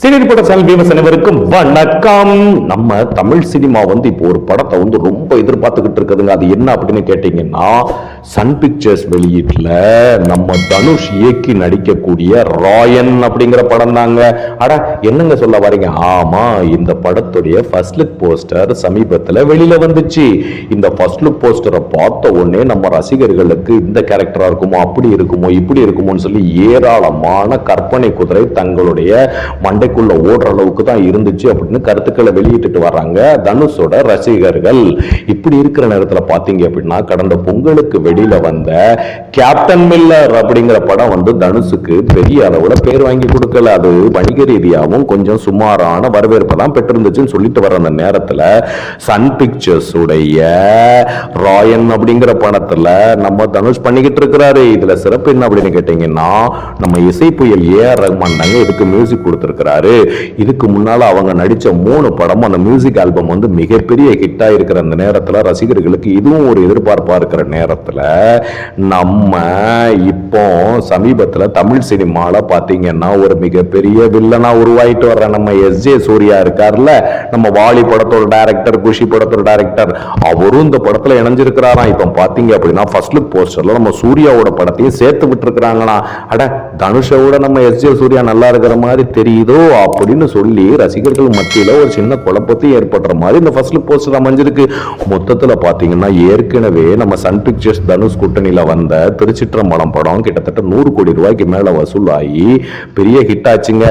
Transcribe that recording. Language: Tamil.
சினி ரிப்போர்ட்டர் சேனல் வியூவர்ஸ் அனைவருக்கும் வணக்கம். நம்ம தமிழ் சினிமா வந்து இப்போ ஒரு படத்தை வந்து ரொம்ப எதிர்பார்த்துக்கிட்டு இருக்குதுங்க. அது என்ன அப்படின்னு கேட்டீங்கன்னா சன் பிக்சர்ஸ் வெளியீட்டுல நம்ம தனுஷ் இயக்கி நடிக்கக்கூடிய ராயன் அப்படிங்கிற படம் தாங்க. அட என்னங்க சொல்ல வரீங்க? ஆமா இந்த படத்துடைய ஃபர்ஸ்ட் லுக் போஸ்டர் சமீபத்துல வெளியில வந்துச்சு. இந்த ஃபர்ஸ்ட் லுக் போஸ்டரை பார்த்த உடனே நம்ம ரசிகர்களுக்கு இந்த கேரக்டரா இருக்குமோ அப்படி இருக்குமோ இப்படி இருக்குமோன்னு சொல்லி ஏராளமான கற்பனை குதிரை தங்களுடைய மண்டைக்குள்ள ஓடுற அளவுக்கு தான் இருந்துச்சு அப்படின்னு கருத்துக்களை வெளியிட்டுட்டு வர்றாங்க தனுஷோட ரசிகர்கள். இப்படி இருக்கிற நேரத்தில் பார்த்தீங்க அப்படின்னா கடந்த பொங்கலுக்கு வெளியில வந்த கேப்டன் மில்லர் அப்படிங்கிற படம் வந்து தனுஷுக்கு பெரிய அளவுல பேர் வாங்கி கொடுக்கல. அது வணிக ரீதியாகவும் கொஞ்சம் சுமாரான வரவேற்பை தான் பெற்றிருந்துச்சுன்னு சொல்லிட்டு வர அந்த நேரத்துல சன் பிக்சர்ஸ் உடைய ராயன் அப்படிங்கிற படத்துல நம்ம தனுஷ் பண்ணிக்கிட்டு இருக்கிறாரு. இதுல சிறப்பு என்ன அப்படின்னு கேட்டீங்கன்னா நம்ம இசை புயல் ஏஆர் ரஹ்மான் தாங்க இதுக்கு மியூசிக் கொடுத்துருக்கிறார். இதுக்கு முன்னால அவங்க நடிச்ச மூணு படமும் அந்த மியூசிக் ஆல்பம் வந்து மிகப்பெரிய ஹிட்டா இருக்கிற அந்த நேரத்துல ரசிகர்களுக்கு இதுவும் ஒரு எதிர்பார்ப்பா இருக்கிற நேரத்துல நம்ம இப்போ சமீபத்துல தமிழ் சினிமால பாத்தீங்கன்னா ஒரு மிகப்பெரிய வில்லனா உருவாயிட்டு வர்ற நம்ம எஸ் ஜே சூர்யா இருக்கார்ல. நம்ம வாலி படத்தோட டைரக்டர் குஷி படத்தோட டைரக்டர் அவரும் இந்த படத்துல இணைஞ்சிருக்கிறாராம் இப்போ பாத்தீங்க அப்படின்னா ஃபர்ஸ்ட் லுக் போஸ்டர்ல நம்ம சூர்யாவோட படத்தையும் சேர்த்து விட்டுருக்குறாங்களா அட தனுஷோட நம்ம எஸ் ஜே சூர்யா நல்லா இருக்கிற மாதிரி தெரியுதோ? அப்படின்னு சொல்லி ரசிகர்கள் மத்தியில ஒரு சின்ன குழப்பத்தை ஏற்படுற மாதிரி இந்த ஃபர்ஸ்ட் போஸ்டர் அமைஞ்சிருக்கு. மொத்தத்துல பாத்தீங்கன்னா ஏற்கனவே நம்ம சன் பிக்சர்ஸ் தனுஷ் கூட்டணியில வந்த திருச்சிற்றம்பலம் படம் கிட்டத்தட்ட நூறு கோடி ரூபாய்க்கு மேல வசூலாகி பெரிய ஹிட் ஆச்சுங்க.